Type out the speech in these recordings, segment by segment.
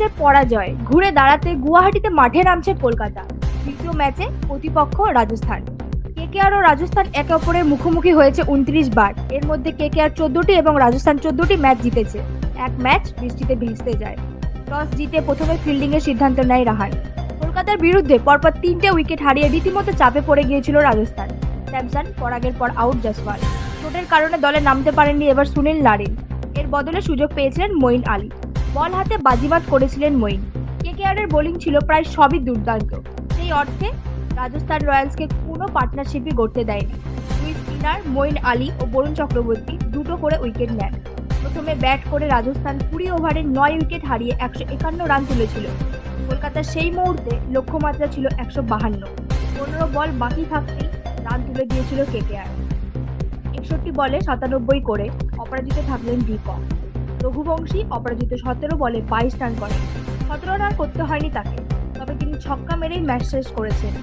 রয়্যালসের পরাজয়। ঘুরে দাঁড়াতে গুয়াহাটিতে মাঠে নামছে কলকাতা। দ্বিতীয় ম্যাচে প্রতিপক্ষ রাজস্থান। কেকেআর ও রাজস্থান একে অপরের মুখোমুখি হয়েছে উনত্রিশ বার। এর মধ্যে কেকেআর চোদ্দটি এবং রাজস্থান চোদ্দটি ম্যাচ জিতেছে। এক ম্যাচ বৃষ্টিতে ভিজতে যায়। টস জিতে প্রথমে ফিল্ডিংয়ের সিদ্ধান্ত নেয় রাহান। কলকাতার বিরুদ্ধে পরপর তিনটে উইকেট হারিয়ে রীতিমতো চাপে পড়ে গিয়েছিল রাজস্থান। স্যামসন, পরাগের পর আউট জসওয়াল চোটের কারণে দলে নামতে পারেননি এবার সুনীল নারিন। এর বদলে সুযোগ পেয়েছিলেন মঈন আলী। বল হাতে বাজিমাত করেছিলেন মঈন। কেকেআরের বোলিং ছিল প্রায় সবই দুর্দান্ত। সেই অর্থে রাজস্থান রয়্যালসকে কোনো পার্টনারশিপই গড়তে দেয়নি। দুই স্পিনার মঈন আলী ও বরুণ চক্রবর্তী দুটো করে উইকেট নেন। প্রথমে ব্যাট করে রাজস্থান কুড়ি ওভারে নয় উইকেট হারিয়ে একশো একান্ন রান তুলেছিল। কলকাতার সেই মুহূর্তে লক্ষ্যমাত্রা ছিল একশো বাহান্ন। পনেরো বল বাকি থাকতেই রান তুলে দিয়েছিল কেকেআর। একষট্টি বলে সাতানব্বই করে অপরাজিত থাকলেন দীপক। রঘুবংশী অপরাজিত সতেরো বলে বাইশ রান করেন সতেরো রান করতে হয়নি তাকে তবে তিনি ছক্কা মেরেই ম্যাচ শেষ করেছেন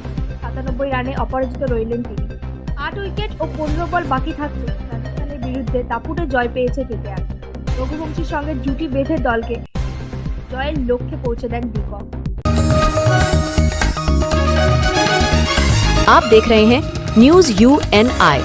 সাতানব্বই রানে অপরাজিত রইলেন তিনি আট উইকেট ও পনেরো বল বাকি থাকতে রাজস্থানের বিরুদ্ধে দাপুটে জয় পেয়েছে কেকেআর রঘুবংশীর সঙ্গে জুটি বেঁধে দলকে জয়ের লক্ষ্যে পৌঁছে দেন দীপক आप देख रहे हैं न्यूज यू एन आई